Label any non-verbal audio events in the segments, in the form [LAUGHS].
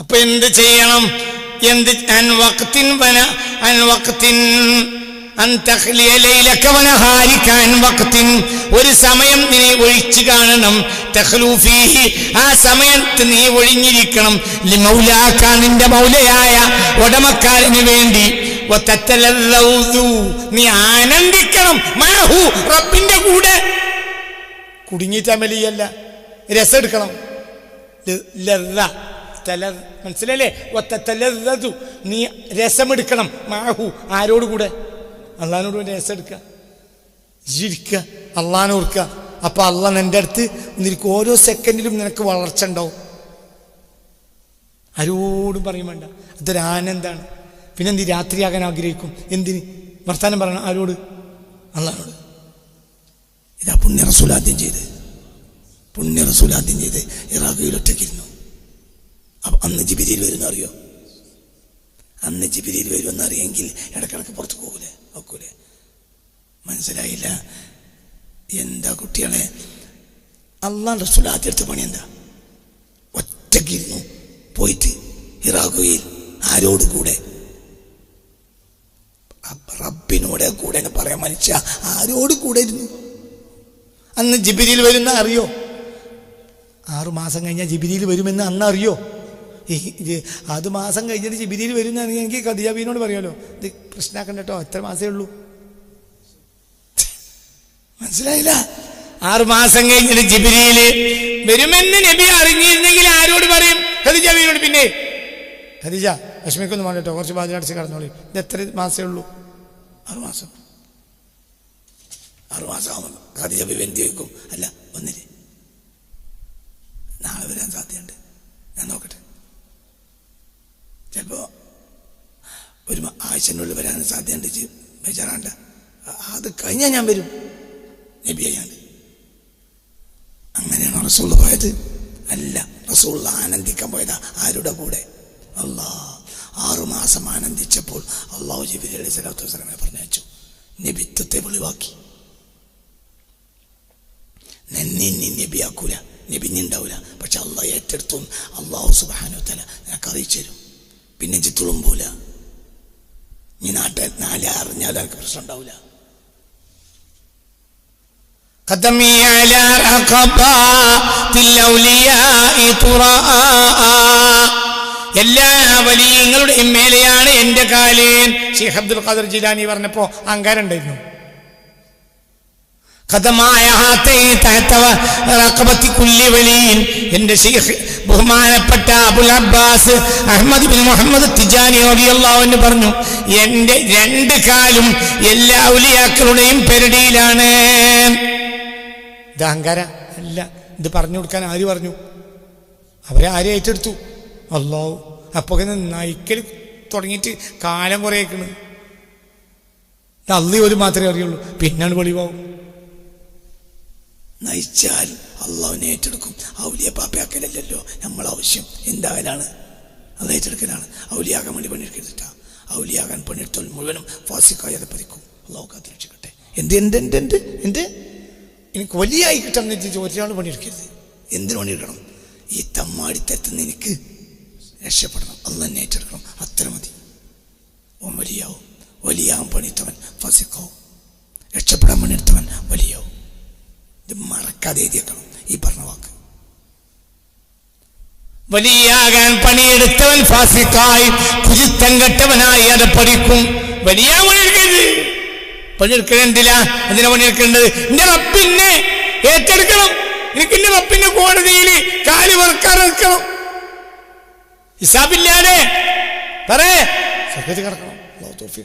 അപ്പൊ എന്ത് ചെയ്യണം? എന്ത് അൻവക്തിൻ വന അൻവക്തിൻ ഒരു സമയം നീ ഒഴിച്ചു കാണണം. ആ സമയത്ത് നീ ഒഴിഞ്ഞിരിക്കണം. നിന്റെ മൗലയായ ഉടമക്കാരന് വേണ്ടി. നീ ആനന്ദിക്കണം. മാഹു റബ്ബിന്റെ കൂടെ. കുടുങ്ങിയിട്ടാ രസെടുക്കണം രസം എടുക്കണം മനസ്സിലല്ലേ? നീ രസമെടുക്കണം. മാഹു. ആരോട് കൂടെ? അള്ളഹാനോട് രസം എടുക്കുക ജീവിക്കുക. അള്ളഹാനെ ഓർക്കുക അപ്പൊ അള്ള നിന്റെ അടുത്ത് നിനക്ക് ഓരോ സെക്കൻഡിലും നിനക്ക് വളർച്ച ഉണ്ടാവും. ആരോടും പറയും വേണ്ട. അതൊരു ആനന്ദാണ്. പിന്നെ നീ രാത്രിയാകാൻ ആഗ്രഹിക്കും? എന്തിന്? വർത്താനം പറയണം. ആരോട്? അള്ളഹാനോട്. ഇതാ പുണ്യ റസൂൽ ആദ്യം ചെയ്ത് പുണ്യ റസൂൽ ആദ്യം ചെയ്ത് ഇറാഖയിൽ ഒറ്റയ്ക്കിരുന്നു അപ്പൊ അന്ന് ജിബിരിയിൽ വരുന്ന അറിയോ? അന്ന് ജിബിരിയിൽ വരുമെന്ന് അറിയെങ്കിൽ ഇടക്കിടക്ക് പുറത്ത് പോകൂലേ? ഒക്കൂലേ മനസ്സിലായില്ല? എന്താ കുട്ടികളെ? അള്ളാൻ റസൂൽ ആദ്യത്തെ പണി എന്താ? ഒറ്റക്കിരുന്നു പോയിട്ട് ഇറാഖുയിൽ ആരോട് കൂടെ? റബ്ബിനോടെ കൂടെ പറയാൻ മനുഷ്യ ആരോട് കൂടെ ഇരുന്നു? അന്ന് ജിബിരിയിൽ വരുന്ന അറിയോ? ആറു മാസം കഴിഞ്ഞാൽ ജിബിരിയിൽ വരുമെന്ന് അന്ന് അറിയോ? അത് മാസം കഴിഞ്ഞിട്ട് ജിബിരിയിൽ എന്ന് എനിക്ക് കദിയാബീനോട് പറയാലോ. ഇത് പ്രശ്നമാക്കണ്ട എത്ര മാസമേ ഉള്ളൂ? മനസ്സിലായില്ല? ആറു മാസം കഴിഞ്ഞിട്ട് ജിബിരിയിൽ വരുമെന്ന് നബി അറിഞ്ഞിരുന്നെങ്കിൽ ആരോട് പറയും? ഖദീജാബീനോട് പിന്നെ. ഖദീജ ലക്ഷ്മിക്കൊന്നും വേണ്ട കുറച്ച് അടിച്ച് കടന്നോളി. ഇത് എത്ര മാസമേ ഉള്ളൂ? ആറു മാസം. ആറു മാസം ഖദിജ ഖദീജ വെക്കും അല്ല ഒന്നിന് നാളെ വരാൻ സാധ്യതയുണ്ട്. ഞാൻ നോക്കട്ടെ. ചിലപ്പോ ഒരു ആഴ്ചനുള്ളിൽ വരാൻ സാധ്യതയുണ്ട് ബേജാറാണ്ട്. അത് കഴിഞ്ഞാൽ ഞാൻ വരും. നബിയാണ്ട് അങ്ങനെയാണോ റസൂൾ പോയത്. അല്ല റസൂൾ ആനന്ദിക്കാൻ പോയതാ ആരുടെ കൂടെ? അല്ലാ ആറുമാസം ആനന്ദിച്ചപ്പോൾ അള്ളാഹു ജിബിരി അലൈഹി സ്വലാത്തു വസ്സലാമെ പറഞ്ഞു നബിത്വത്തെ വെളിവാക്കി. നന്നി നബിയാക്കൂല. നബി നീ ഉണ്ടാവൂല പക്ഷെ അള്ളാഹ് ഏറ്റെടുത്തു. അള്ളാഹു സുബാനു തല നിനക്ക് അറിയിച്ചു തരും. പിന്നെ ഇജ്ജ് തുളുമ്പൂല നീ നാട്ടെ നാളെ അറിഞ്ഞാൽ എനിക്ക് പ്രശ്നം ഉണ്ടാവില്ല قدمي على رقبات الأولياء طراء എല്ലാ വലിയങ്ങളുടെയും മേലെയാണ് എന്റെ കാലേൻ ഷെയ്ഖ് അബ്ദുൽ ഖാദർ ജിലാനി പറഞ്ഞപ്പോ അങ്കാരം ഉണ്ടായിരുന്നു കഥമായ എന്റെ ബഹുമാനപ്പെട്ട അബുൽ അബ്ബാസ് അഹമ്മദ് ബിൻ മുഹമ്മദ് തിജാനി റളിയല്ലാഹു പറഞ്ഞു എന്റെ രണ്ട് കാലും എല്ലാ ഉലിയാക്കളുടെയും പെരടിയിലാണ്. ഇത് അല്ല ഇത് പറഞ്ഞു കൊടുക്കാൻ ആര് പറഞ്ഞു? അവരെ ആരെ ഏറ്റെടുത്തു? അല്ലോ അപ്പൊ നയിക്കൽ തുടങ്ങിയിട്ട് കാലം കുറേക്കണ് അള്ളി ഒരു മാത്രമേ അറിയുള്ളൂ. പിന്നാണ് വെളിവാവും. നയിച്ചാൽ അള്ളാഹുവിനെ ഏറ്റെടുക്കും. ഔലിയ പാപ്പയാക്കലല്ലോ നമ്മൾ ആവശ്യം. എന്തായാലാണ്? അത് ഏറ്റെടുക്കലാണ്. ഔലിയാകാൻ വേണ്ടി പണിയെടുക്കരുതിട്ടാ. ഔലിയാകാൻ പണിയെടുത്താൽ മുഴുവനും ഫാസിക്കായത് പതിക്കും. അള്ളാഹു കാത്തിരക്ഷിക്കട്ടെ. എന്ത് എന്ത് എന്ത് എന്ത് എന്ത്? എനിക്ക് വലിയായി കിട്ടാൻ ഒരാൾ പണിയെടുക്കരുത്. എന്തിനു പണിയെടുക്കണം? ഈ തമ്മാടിത്തരത്തുനിന്ന് എനിക്ക് രക്ഷപ്പെടണം. അത് തന്നെ ഏറ്റെടുക്കണം. അത്ര മതി. ഓൻ വലിയാവും. വലിയാവും പണിയെടുത്തവൻ ഫസിക്കാവും. രക്ഷപ്പെടാൻ പണിയെടുത്തവൻ വലിയാവും. ഇത് മറക്കാതെ എഴുതിയേക്കണം. ഈ പറഞ്ഞ വാക്ക്. വലിയാകാൻ പണിയെടുത്തവൻ ഫാസിക്കായി കുരുത്തം കെട്ടവനായി അത് പഠിക്കും. വലിയ പണിയെടുക്കരുത്. അതിനെ എന്തിനാ പണിയെടുക്കേണ്ടത്? എന്റെ റബ്ബിനെ ഏറ്റെടുക്കണം. എനിക്ക് എന്റെ റബ്ബിന്റെ കോടതിയിൽ കാൽ വെറുക്കാൻ വെക്കണം ഹിസാബില്ലാതെ പറയേ. കിടക്കണം.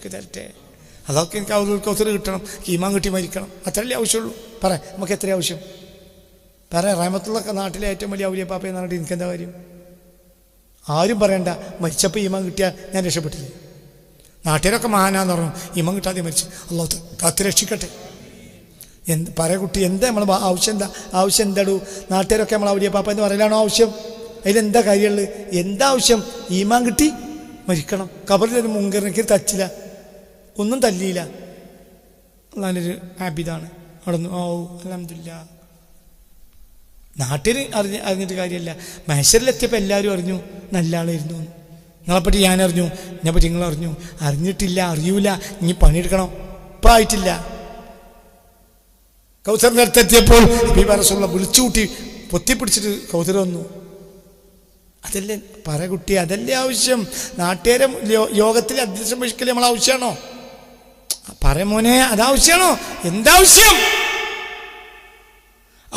തരട്ടെ. അതൊക്കെ എനിക്ക് അവരുടെ കൗസർ കിട്ടണം. കീമാൻ കിട്ടി മരിക്കണം. അത്രയല്ലേ ആവശ്യമുള്ളൂ. പറ നമുക്ക് എത്ര ആവശ്യം? പറ റഹമത്തുള്ളൊക്കെ നാട്ടിലെ ഏറ്റവും വലിയ ഔലിയ പാപ്പ പറഞ്ഞിട്ട് എനിക്കെന്താ കാര്യം? ആരും പറയണ്ട. മരിച്ചപ്പോൾ ഈമാൻ കിട്ടിയാൽ ഞാൻ രക്ഷപ്പെട്ടില്ലേ? നാട്ടുകാരൊക്കെ മഹാനാന്ന് പറഞ്ഞു. ഈമാൻ കിട്ടാതെ മരിച്ചു. അള്ളാഹു കാത്ത് രക്ഷിക്കട്ടെ. എന്ത് പറ കുട്ടി എന്താ നമ്മൾ ആവശ്യം എന്താ? ആവശ്യം എന്താടൂ? നാട്ടുകാരൊക്കെ നമ്മൾ ഔലിയ പാപ്പ എന്ന് പറയലാണോ ആവശ്യം? അതിലെന്താ കാര്യമുള്ളത്? എന്താ ആവശ്യം? ഈമാൻ കിട്ടി മരിക്കണം. കബറിലൊരു മുങ്കറിനൊക്കെ തച്ചില്ല. ഒന്നും തല്ലിയില്ല. നല്ലൊരു ആബിദാണ് അവിടെ നിന്ന് ഓ അലഹമില്ല നാട്ടിൽ അറിഞ്ഞ അറിഞ്ഞിട്ട് കാര്യമല്ല മഹേശ്വരിലെത്തിയപ്പോൾ എല്ലാവരും അറിഞ്ഞു നല്ല ആളായിരുന്നു. നിങ്ങളെപ്പറ്റി ഞാൻ അറിഞ്ഞു എന്നെപ്പറ്റി നിങ്ങൾ അറിഞ്ഞു. അറിഞ്ഞിട്ടില്ല അറിയൂല ഇനി പണിയെടുക്കണം. ഇപ്പം ആയിട്ടില്ല കൗസറിന്റെ അടുത്തെത്തിയപ്പോൾ ഹബീബാറസുള്ള വിളിച്ചുകൂട്ടി പൊത്തിപ്പിടിച്ചിട്ട് കൗസർ വന്നു. അതല്ലേ പറ കുട്ടി അതല്ലേ ആവശ്യം? നാട്ടുകാരെ യോഗത്തിലെ അധ്യക്ഷം വഹിക്കൽ നമ്മൾ ആവശ്യമാണോ? പറ മോനെ അതാവശ്യമാണോ? എന്താവശ്യം?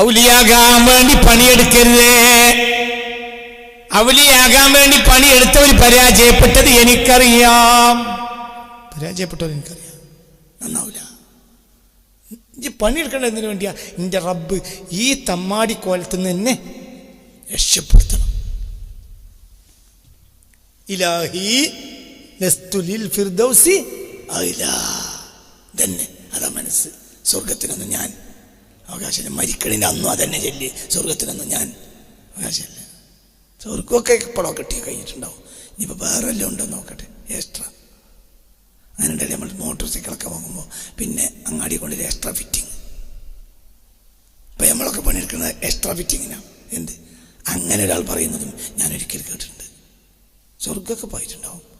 ഔലിയാകാൻ വേണ്ടി പണിയെടുക്കരുതേ. ഔലിയാകാൻ വേണ്ടി പണിയെടുത്തവർ പരാജയപ്പെട്ടത് എനിക്കറിയാം. പരാജയപ്പെട്ടവർ എനിക്കറിയാം. നന്നാവില്ല ഈ പണിയെടുക്കേണ്ട എന്തിനു വേണ്ടിയാ? എന്റെ റബ്ബ് ഈ തമ്മാടി കോലത്ത് നിന്ന് എന്നെ രക്ഷപ്പെടുത്തണം. ഇലാഹി ലസ്തുലിൽ ഫിർദൗസി അയിലാ തന്നെ. അതാ മനസ്സ്. സ്വർഗത്തിനൊന്നും ഞാൻ അവകാശമില്ല. മരിക്കണിന്റെ അന്നും അതന്നെ ചൊല്ലി സ്വർഗത്തിനൊന്നും ഞാൻ അവകാശമില്ല. സ്വർഗമൊക്കെ ഇപ്പോഴോ കിട്ടി കഴിഞ്ഞിട്ടുണ്ടാവും. ഇനിയിപ്പോൾ വേറെ എല്ലാം ഉണ്ടോ നോക്കട്ടെ. എക്സ്ട്രാ അങ്ങനെയുണ്ടല്ലേ നമ്മൾ മോട്ടോർ സൈക്കിളൊക്കെ വാങ്ങുമ്പോൾ പിന്നെ അങ്ങാടി കൊണ്ട് എക്സ്ട്രാ ഫിറ്റിങ് ഇപ്പം നമ്മളൊക്കെ പണിയെടുക്കുന്നത് എക്സ്ട്രാ ഫിറ്റിങ്ങിനാണ് എന്ത്? അങ്ങനെ ഒരാൾ പറയുന്നതും ഞാൻ ഒരിക്കൽ കേട്ടിട്ടുണ്ട്. സ്വർഗമൊക്കെ പോയിട്ടുണ്ടാവും.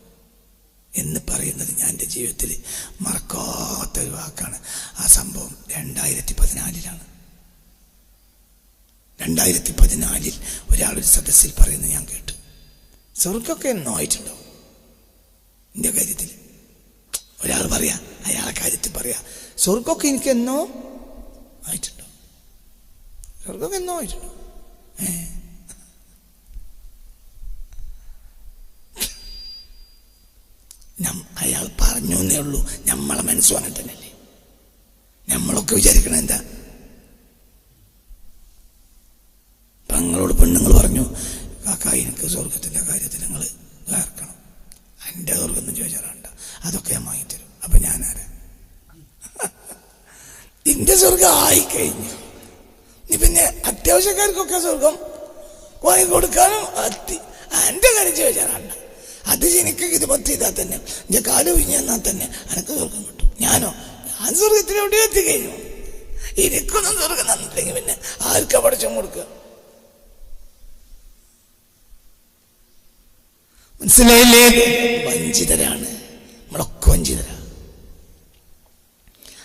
എന്ന് പറയുന്നത് ഞാൻ എന്റെ ജീവിതത്തിൽ മറക്കാത്ത ഒരു വാക്കാണ്. ആ സംഭവം രണ്ടായിരത്തി പതിനാലിലാണ് രണ്ടായിരത്തി പതിനാലിൽ ഒരാളൊരു സദസ്സിൽ പറയുന്നത് ഞാൻ കേട്ടു. സ്വർഗമൊക്കെ എന്നോ ആയിട്ടുണ്ടോ? എന്റെ കാര്യത്തിൽ. ഒരാൾ പറയാ അയാളെ കാര്യത്തിൽ പറയാ സ്വർഗമൊക്കെ എനിക്ക് എന്നോ ആയിട്ടുണ്ടോ? സ്വർഗമൊക്കെ എന്നോ ആയിട്ടുണ്ടോ? ഏ നം- അയാൾ പറഞ്ഞു എന്നേ ഉള്ളൂ. നമ്മളെ മനസ്സും നമ്മളൊക്കെ വിചാരിക്കണം എന്താ? പെങ്ങളോട് പെണ്ണുങ്ങൾ പറഞ്ഞു കാക്ക എനിക്ക് സ്വർഗത്തിന്റെ കാര്യത്തിൽ നിങ്ങൾ വേർക്കണം എന്റെ സ്വർഗം എന്ന് ചോദിച്ചാലുണ്ട് അതൊക്കെ ഞാൻ വാങ്ങിത്തരും അപ്പൊ ഞാനാരാ? [LAUGHS] നിന്റെ സ്വർഗം ആയിക്കഴിഞ്ഞു. നീ പിന്നെ അത്യാവശ്യക്കാർക്കൊക്കെ സ്വർഗം വാങ്ങിക്കൊടുക്കാനും അത്തി എന്റെ കാര്യം ചോദിച്ചാലുണ്ട് അത് എനിക്ക് ഇത് ചെയ്താൽ തന്നെ. എന്റെ കാൽ വിഞ്ഞാൽ തന്നെ എനിക്ക് സ്വർഗം കിട്ടും. ഞാനോ? ഞാൻ സ്വർഗത്തിന് എവിടെ എത്തിക്കഴിഞ്ഞു. എനിക്കൊന്നും സ്വർഗം തന്നിട്ടില്ലെങ്കിൽ പിന്നെ ആർക്കാ പഠിച്ചും കൊടുക്കുക? മനസ്സിലായില്ലേ? വഞ്ചിതരാണ്. നമ്മളൊക്കെ വഞ്ചിതരാണ്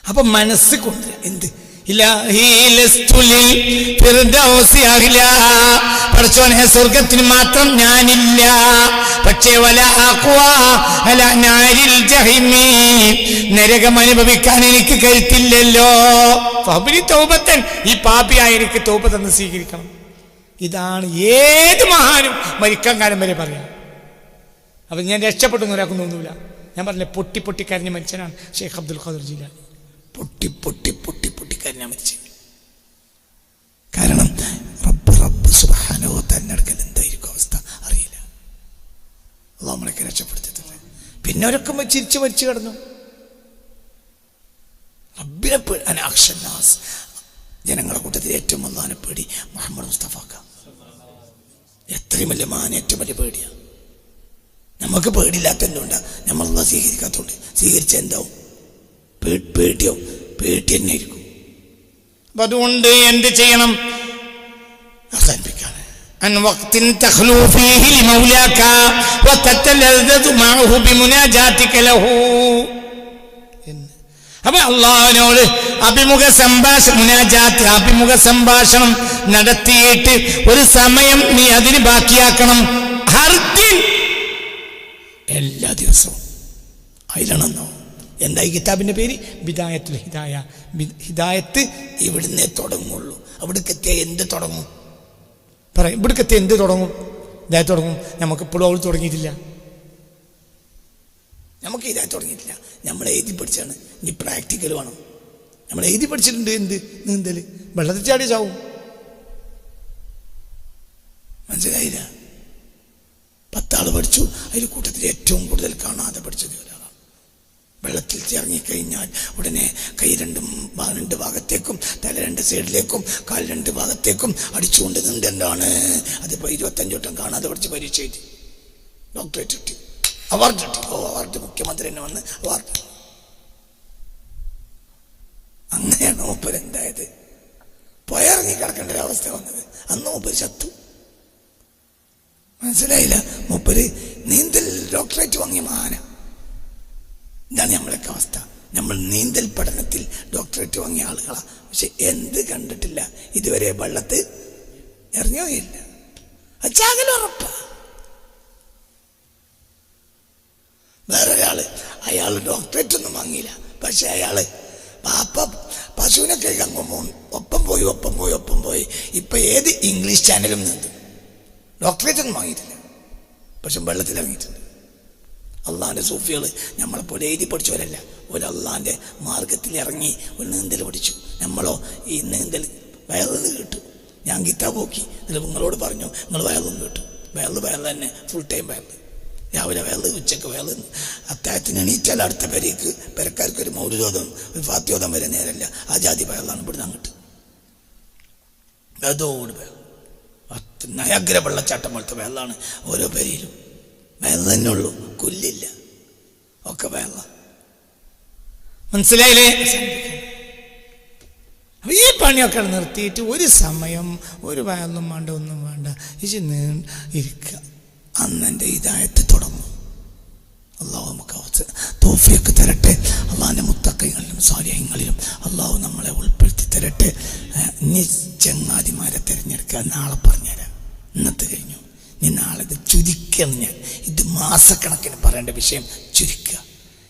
അപ്പൊ മനസ്സ് കൊണ്ട് എന്ത് പടച്ചോനെ സ്വർഗത്തിന് മാത്രം ഞാനില്ല. പക്ഷേ വല അല നാരിൽ നരകം അനുഭവിക്കാൻ എനിക്ക് കരുത്തില്ലല്ലോ ഫബിലി തൗബത്തൻ. ഈ പാപിയായ എനിക്ക് തൗബ തന്ന് സ്വീകരിക്കണം. ഇതാണ് ഏത് മഹാനും മരിക്കാൻ കാലം വരെ പറയാം. അപ്പം ഞാൻ രക്ഷപ്പെട്ടു ഒരാൾക്കൊന്നും ഒന്നുമില്ല ഞാൻ പറഞ്ഞില്ല പൊട്ടി പൊട്ടി കരഞ്ഞ മനുഷ്യനാണ് ഷെയ്ഖ് അബ്ദുൽ ഖാദർ ജിലാനി. പൊട്ടി പൊട്ടി പൊട്ടി പൊട്ടി കാരണം റബ്ബ് റബ്ബ് സുബാനോ തന്നെ എന്തായിരിക്കും അവസ്ഥ? അറിയില്ല. അത് നമ്മളൊക്കെ രക്ഷപ്പെടുത്തിയിട്ടില്ല പിന്നെ അവരൊക്കെ ചിരിച്ചു മരിച്ചു കിടന്നു. റബ്ബിനെ അനാക്ഷനാസ് ജനങ്ങളുടെ കൂട്ടത്തിൽ ഏറ്റവും ഒന്നാനെ പേടി മുഹമ്മദ് മുസ്തഫാക്ക. എത്രയും വലിയ മാന ഏറ്റവും വലിയ പേടിയാണ് നമുക്ക് പേടിയില്ലാത്തതുകൊണ്ട്. നമ്മളൊന്നും സ്വീകരിക്കാത്തതുകൊണ്ട്. സ്വീകരിച്ച എന്താവും? പേടിയോ പേടിയാവും. പേടി തന്നെ ആയിരിക്കും അപ്പൊ അതുകൊണ്ട് എന്ത് ചെയ്യണം അവസാനിപ്പിക്കാണ് عن وقت تخلو فيه لمولاك وتتلذذ معه بمناجاتك له എന്ന്. അപ്പൊ അള്ളാഹുവിനോട് അഭിമുഖ സംഭാഷണം മുനാജാത്ത് അഭിമുഖ സംഭാഷണം നടത്തിയിട്ട് ഒരു സമയം നീ അതിന് ബാക്കിയാക്കണം ഹർദിൻ എല്ലാ ദിവസവും അതിലാണെന്നോ എന്താ ഈ കിതാബിന്റെ പേര്? ബിദായത്തുൽ ഹിദായ. ഹിദായത്ത് ഇവിടുന്ന് തുടങ്ങുള്ളൂ. അവിടേക്ക് എത്തിയ എന്ത് തുടങ്ങും? പറ ഇവിടേക്ക് എത്തിയ എന്ത് തുടങ്ങും? ഹിദായത്ത് തുടങ്ങും. നമുക്ക് ഇപ്പോഴും അവൾ തുടങ്ങിയിട്ടില്ല. നമുക്ക് ഹിദായത്ത് തുടങ്ങിയിട്ടില്ല. നമ്മൾ എഴുതി പഠിച്ചാണ്. ഇനി പ്രാക്ടിക്കൽ വേണം. നമ്മൾ എഴുതി പഠിച്ചിട്ടുണ്ട് എന്ത്? നീന്തൽ വെള്ളത്തിൽ ചാടി ചാവും. മനസ്സിലായില്ല? പത്താൾ പഠിച്ചു. അതിൽ കൂട്ടത്തിൽ ഏറ്റവും കൂടുതൽ കാണാതെ പഠിച്ചത് ഒരാളാണ് വെള്ളത്തിൽ ഇറങ്ങിക്കഴിഞ്ഞാൽ ഉടനെ കൈ രണ്ടും രണ്ട് ഭാഗത്തേക്കും തല രണ്ട് സൈഡിലേക്കും കാൽ രണ്ട് ഭാഗത്തേക്കും അടിച്ചുകൊണ്ട് നിന്തെന്താണ് അതിപ്പോൾ ഇരുപത്തഞ്ച് വട്ടം കാണാതെ പഠിച്ച് പരീക്ഷ എഴുതി ഡോക്ടറേറ്റ് കിട്ടി അവാർഡ് കിട്ടി ഓ അവാർഡ് മുഖ്യമന്ത്രി തന്നെ വന്ന് അവാർഡ് അങ്ങനെയാണ് മൂപ്പർ എന്തായത്? പോയിറങ്ങി കിടക്കേണ്ട ഒരു അവസ്ഥ വന്നത്. അന്ന് മൂപ്പർ ചത്തു. മനസ്സിലായില്ല? മൂപ്പര് നീന്തൽ ഡോക്ടറേറ്റ് വാങ്ങിയ മാന ഇതാണ് നമ്മളൊക്കെ അവസ്ഥ. നമ്മൾ നീന്തൽ പഠനത്തിൽ ഡോക്ടറേറ്റ് വാങ്ങിയ ആളുകളാണ് പക്ഷെ എന്ത് കണ്ടിട്ടില്ല. ഇതുവരെ വള്ളത്ത് എറിഞ്ഞോ ഇല്ല. അച്ചാകല വേറെ ഒരാൾ അയാൾ ഡോക്ടറേറ്റ് ഒന്നും വാങ്ങിയില്ല. പക്ഷെ അയാൾ പാപ്പ പശുവിനെ കഴിക്കാൻ പോകുമ്പോൾ ഒപ്പം പോയി ഒപ്പം പോയി ഒപ്പം പോയി. ഇപ്പൊ ഏത് ഇംഗ്ലീഷ് ചാനലും നിന്ന്. ഡോക്ടറേറ്റ് ഒന്നും വാങ്ങിയിട്ടില്ല. പക്ഷെ വെള്ളത്തിൽ ഇറങ്ങിയിട്ടുണ്ട്. അള്ളാഹിന്റെ സൂഫികൾ നമ്മളെപ്പോലെ എഴുതി പഠിച്ചവരല്ല. ഒരു അള്ളാഹിന്റെ മാർഗത്തിൽ ഇറങ്ങി ഒരു നീന്തൽ പഠിച്ചു. നമ്മളോ ഈ നീന്തൽ വയറിൽ കിട്ടും. ഞാൻ കിതാബ് നോക്കി എന്നിട്ട് നിങ്ങളോട് പറഞ്ഞു നിങ്ങൾ വയറും കിട്ടും. വയറിൽ വയറിൽ തന്നെ ഫുൾ ടൈം വയറിൽ. രാവിലെ വയറിൽ ഉച്ചയ്ക്ക് വയറിൽ. അത്താഴത്തിന് എണീറ്റാൽ അടുത്ത പേരേക്ക് പെരക്കാർക്ക് ഒരു മൗരുരോധം ഒരു ഫാത്യോധം വരെ നേരല്ല. ആ ജാതി വയറിലാണ് ഇവിടുന്ന് അങ്ങോട്ട്. അതോട് പത്ത് നയഗ്ര വെള്ളച്ചാട്ടം പോലത്തെ വെള്ളമാണ് ഓരോ പേരിലും വെള്ളം തന്നെ ഉള്ളൂ കൊല്ലില്ല. ഒക്കെ വെള്ളം. മനസ്സിലായില്ലേ? ഈ പണിയൊക്കെ നിർത്തിയിട്ട് ഒരു സമയം ഒരു വയറൊന്നും വേണ്ട ഒന്നും വേണ്ട. ഇച്ചി നീ ഇരിക്കുക അന്നെന്റെ ഇതായത്ത് തുടങ്ങും. അള്ളാഹു നമുക്ക് അവസ്ഥ തോഫിയൊക്കെ തരട്ടെ. അള്ളാഹിന്റെ മുത്തക്കൈകളിലും സ്വാര്യങ്ങളിലും അള്ളാഹു നമ്മളെ ഉൾപ്പെടുത്തി തരട്ടെ. ഇനി ചങ്ങാതിമാരെ തിരഞ്ഞെടുക്കുക നാളെ പറഞ്ഞുതരാം. ഇന്നത്തെ കഴിഞ്ഞു. ഇനി നാളെ ഇത് ഞാൻ ഇത് മാസക്കണക്കിന് പറയേണ്ട വിഷയം ചുരുക്കുക.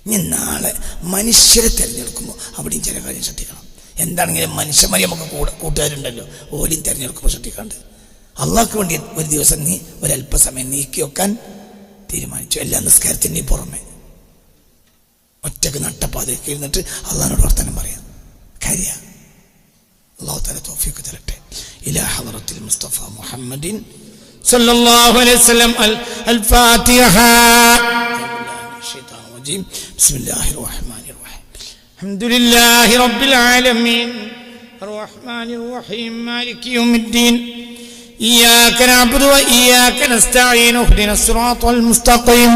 ഞാൻ നാളെ മനുഷ്യരെ തിരഞ്ഞെടുക്കുമ്പോൾ അവിടെയും ചില കാര്യം ശ്രദ്ധിക്കണം. എന്താണെങ്കിലും മനുഷ്യന്മാരെ നമുക്ക് കൂടെ കൂട്ടുകാരുണ്ടല്ലോ ഓരോ തിരഞ്ഞെടുക്കുമ്പോൾ ശ്രദ്ധിക്കാണ്ട്. അള്ളാഹ്ക്ക് വേണ്ടി ഒരു ദിവസം നീ ഒരല്പസമയം നീക്കി വെക്കാൻ തീരുമാനിച്ചു. എല്ലാ നീ പുറമെ. ഒറ്റയ്ക്ക് നട്ടപ്പാതയ്ക്ക് ഇരുന്നിട്ട് അള്ളഹാനോട് വർത്തനം പറയാം. കാര്യ. അള്ളാഹു തല തോഫിയൊക്കെ തരട്ടെ. ഇലാ ഹദറത്തിൽ മുസ്തഫ മുഹമ്മദിൻ صلى الله عليه وسلم ال- الفاتحة الشيطان الرجيم بسم الله الرحمن الرحيم الحمد لله رب العالمين الرحمن الرحيم مالك يوم الدين إياك نعبد وإياك نستعين اهدنا الصراط المستقيم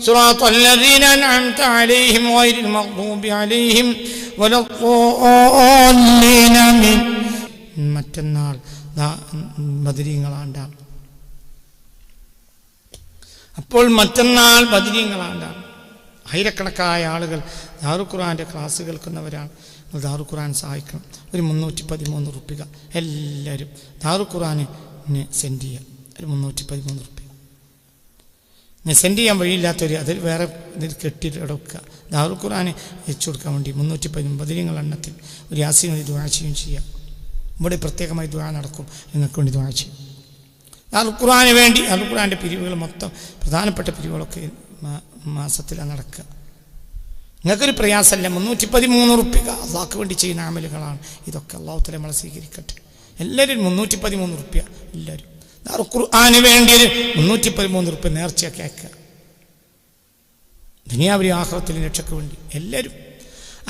صراط الذين أنعمت عليهم غير المغضوب عليهم ولا الضالين آمين മറ്റന്നാൾ ബദരീങ്ങളാണ്ടാം അപ്പോൾ മറ്റന്നാൾ ബദരീങ്ങളാണ്ടാം ആയിരക്കണക്കായ ആളുകൾ ദാറു ഖുറാന്റെ ക്ലാസ് കേൾക്കുന്നവരാണ്. ദാറുഖുറാൻ ദാറു ഖുറാൻ സഹായിക്കണം. ഒരു മുന്നൂറ്റി പതിമൂന്ന് റുപ്പിക എല്ലാവരും ദാറു ഖുറാനിന് സെൻഡ് ചെയ്യുക. ഒരു മുന്നൂറ്റി പതിമൂന്ന് ഞാൻ സെൻഡ് ചെയ്യാൻ വഴിയില്ലാത്തവർ അതിൽ വേറെ ഇതിൽ കെട്ടിയിട്ട് വെക്കുക ദാറു ഖുറാന് വെച്ചു കൊടുക്കാൻ വേണ്ടി മുന്നൂറ്റി പതിമൂന്ന് ബദരീങ്ങൾ എണ്ണത്തിൽ ഒരു യാസീൻ ഒരു ദ്വാഴ്ചയും ചെയ്യാം ഇവിടെ പ്രത്യേകമായി ദ്വാ നടക്കും. നിങ്ങൾക്ക് വേണ്ടി ദ്വാ ചെയ്യും അൽ ഖുറാന് വേണ്ടി അൽ ഖുറാന്റെ പിരിവുകൾ മൊത്തം പ്രധാനപ്പെട്ട പിരിവുകളൊക്കെ മാസത്തിൽ നടക്കുക. നിങ്ങൾക്കൊരു പ്രയാസമല്ല മുന്നൂറ്റി പതിമൂന്ന് റുപ്യക അള്ളാഹ്ക്ക് വേണ്ടി ചെയ്യുന്ന ആമലുകളാണ് ഇതൊക്കെ അള്ളാഹു തല നമ്മളെ സ്വീകരിക്കട്ടെ. എല്ലാവരും മുന്നൂറ്റി പതിമൂന്ന് റുപ്യ എല്ലാവരും. ഖുർആാന് വേണ്ടി മുന്നൂറ്റി പതിമൂന്ന് റുപ്യ നേർച്ചയൊക്കെ അയക്കുക. ദുനിയാവരി ആഹ്ലത്തിൽ രക്ഷയ്ക്ക് വേണ്ടി എല്ലാവരും.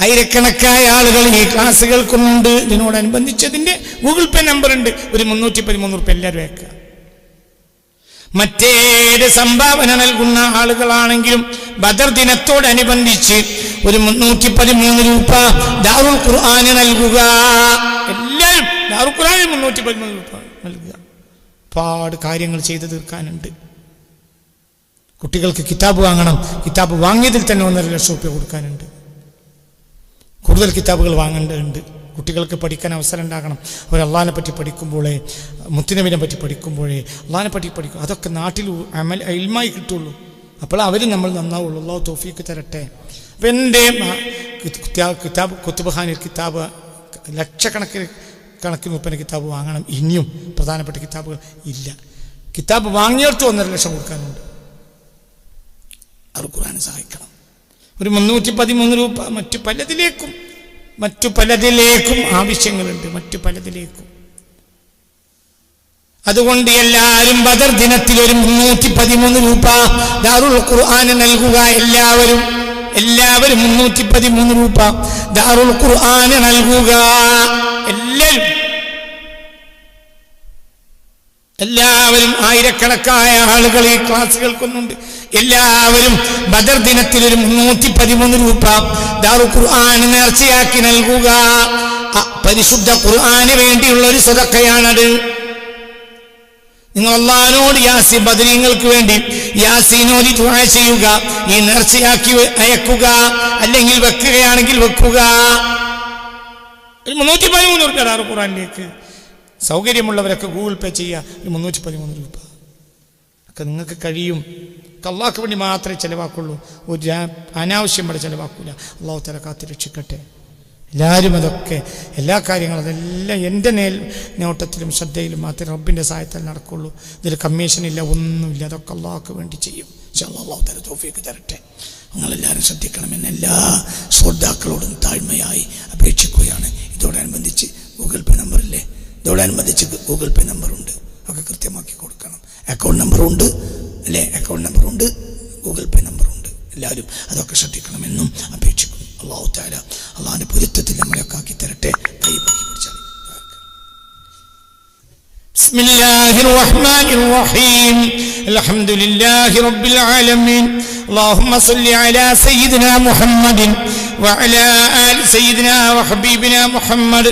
ആയിരക്കണക്കായ ആളുകൾ ഈ ക്ലാസ്സുകൾക്കുണ്ട്. ഇതിനോടനുബന്ധിച്ചതിന്റെ ഗൂഗിൾ പേ നമ്പർ ഉണ്ട് ഒരു മുന്നൂറ്റി പതിമൂന്ന് റുപ്യ എല്ലാവരും അയക്കുക. മറ്റേത് സംഭാവന നൽകുന്ന ആളുകളാണെങ്കിലും ബദർ ദിനത്തോടനുബന്ധിച്ച് ഒരു മുന്നൂറ്റി പതിമൂന്ന് രൂപ ദാറുൽ ഖുർആന് നൽകുക. എല്ലാവരും ദാറുൽ ഖുർആന് മുന്നൂറ്റി പതിമൂന്ന് രൂപ നൽകുക. ഒരുപാട് കാര്യങ്ങൾ ചെയ്തു തീർക്കാനുണ്ട്. കുട്ടികൾക്ക് കിതാബ് വാങ്ങണം. കിതാബ് വാങ്ങിയതിൽ തന്നെ ഒന്നര ലക്ഷം രൂപ കൊടുക്കാനുണ്ട്. കൂടുതൽ കിതാബുകൾ വാങ്ങേണ്ടതുണ്ട്. കുട്ടികൾക്ക് പഠിക്കാൻ അവസരം ഉണ്ടാകണം. അവർ അള്ളഹാനെ പറ്റി പഠിക്കുമ്പോഴേ മുത്തിനബിനെ പറ്റി പഠിക്കുമ്പോഴേ അള്ളഹാനെ പറ്റി പഠിക്കും. അതൊക്കെ നാട്ടിൽ അമൽ ഇൽമായി കിട്ടുള്ളൂ. അപ്പോൾ അവർ നമ്മൾ നന്നാവുള്ളൂ. അള്ളാഹു തോഫിക്ക് തരട്ടെ. അപ്പം എന്റെ മ- കിതാ- കിതാബ് കുത്തുബഹാനിൽ കിതാബ് ലക്ഷക്കണക്കിന് കണക്കിന് മുപ്പന കിതാബ് വാങ്ങണം. ഇനിയും പ്രധാനപ്പെട്ട കിതാബുകൾ ഇല്ല. കിതാബ് വാങ്ങിയവർക്ക് ഒന്നര ലക്ഷം കൊടുക്കാനുണ്ട്. അത് ഖുർആനെ സഹായിക്കണം. ഒരു മുന്നൂറ്റി പതിമൂന്ന് രൂപ മറ്റു പലതിലേക്കും മറ്റു പലതിലേക്കും ആവശ്യങ്ങളുണ്ട് മറ്റു പലതിലേക്കും. അതുകൊണ്ട് എല്ലാവരും ബദർ ദിനത്തിൽ ഒരു മുന്നൂറ്റി പതിമൂന്ന് രൂപ ദാറുൽ ഖുർആന് നൽകുക എല്ലാവരും. എല്ലാവരും മുന്നൂറ്റി പതിമൂന്ന് രൂപ ദാറുൽ ഖുർആന് നൽകുക. എല്ലാവരും എല്ലാവരും ആയിരക്കണക്കായ ആളുകൾ ഈ ക്ലാസ് കേൾക്കുന്നുണ്ട് എല്ലാവരും ബദർ ദിനത്തിൽ ഒരു മുന്നൂറ്റി പതിമൂന്ന് രൂപ ദാറു ഖുർആൻ നേർച്ചയാക്കി നൽകുക. പരിശുദ്ധ ഖുർആന് വേണ്ടിയുള്ള ഒരു സുതക്കയാണത് നിങ്ങൾ അള്ളഹാനോട് യാസി ബദരീങ്ങൾക്ക് വേണ്ടി യാസീനോട് ദുആ ചെയ്യുക ഈ നേർച്ചയാക്കി അയക്കുക അല്ലെങ്കിൽ വെക്കുകയാണെങ്കിൽ വെക്കുക. മുന്നൂറ്റി പതിമൂന്ന് രൂപ ആറ് ഖുറാനിലേക്ക് സൗകര്യമുള്ളവരൊക്കെ ഗൂഗിൾ പേ ചെയ്യുക ഒരു മുന്നൂറ്റി പതിമൂന്ന് രൂപ. ഒക്കെ നിങ്ങൾക്ക് കഴിയും. അള്ളാഹ്ക്ക് വേണ്ടി മാത്രമേ ചിലവാക്കുള്ളൂ. ഒരു അനാവശ്യം ഇവിടെ ചിലവാക്കൂല. അള്ളാഹു തല കാത്തി രക്ഷിക്കട്ടെ. എല്ലാവരും അതൊക്കെ എല്ലാ കാര്യങ്ങളും അതെല്ലാം എന്റെ നേൽ നോട്ടത്തിലും ശ്രദ്ധയിലും മാത്രമേ റബ്ബിന്റെ സഹായത്താൽ നടക്കുള്ളൂ. ഇതിൽ കമ്മീഷൻ ഇല്ല ഒന്നുമില്ല. അതൊക്കെ അള്ളാഹ്ക്ക് വേണ്ടി ചെയ്യും. അള്ളാഹു തല തോഫിക്ക് തരട്ടെ. നിങ്ങളെല്ലാവരും ശ്രദ്ധിക്കണമെന്ന് എല്ലാ ശ്രോതാക്കളോടും താഴ്മയായി അപേക്ഷിക്കുകയാണ്. ഇതോടനുബന്ധിച്ച് ഗൂഗിൾ പേ നമ്പറില്ലേ ഇതോടനുബന്ധിച്ച് ഗൂഗിൾ പേ നമ്പറുണ്ട് ഒക്കെ കൃത്യമാക്കി കൊടുക്കണം അക്കൗണ്ട് നമ്പറുണ്ട് അല്ലേ അക്കൗണ്ട് നമ്പറുണ്ട് ഗൂഗിൾ പേ നമ്പറുണ്ട് എല്ലാവരും അതൊക്കെ ശ്രദ്ധിക്കണമെന്നും അപേക്ഷിക്കുന്നു അള്ളാഹു താല അള്ളാഹിൻ്റെ പൊരുത്തത്തിൽ നമ്മളെയൊക്കെ ആക്കി തരട്ടെ കൈ പൊക്കി പിടിച്ചാൽ بسم الله الرحمن الرحيم الحمد لله رب العالمين اللهم صل على سيدنا محمد وعلى آل سيدنا وحبيبنا محمد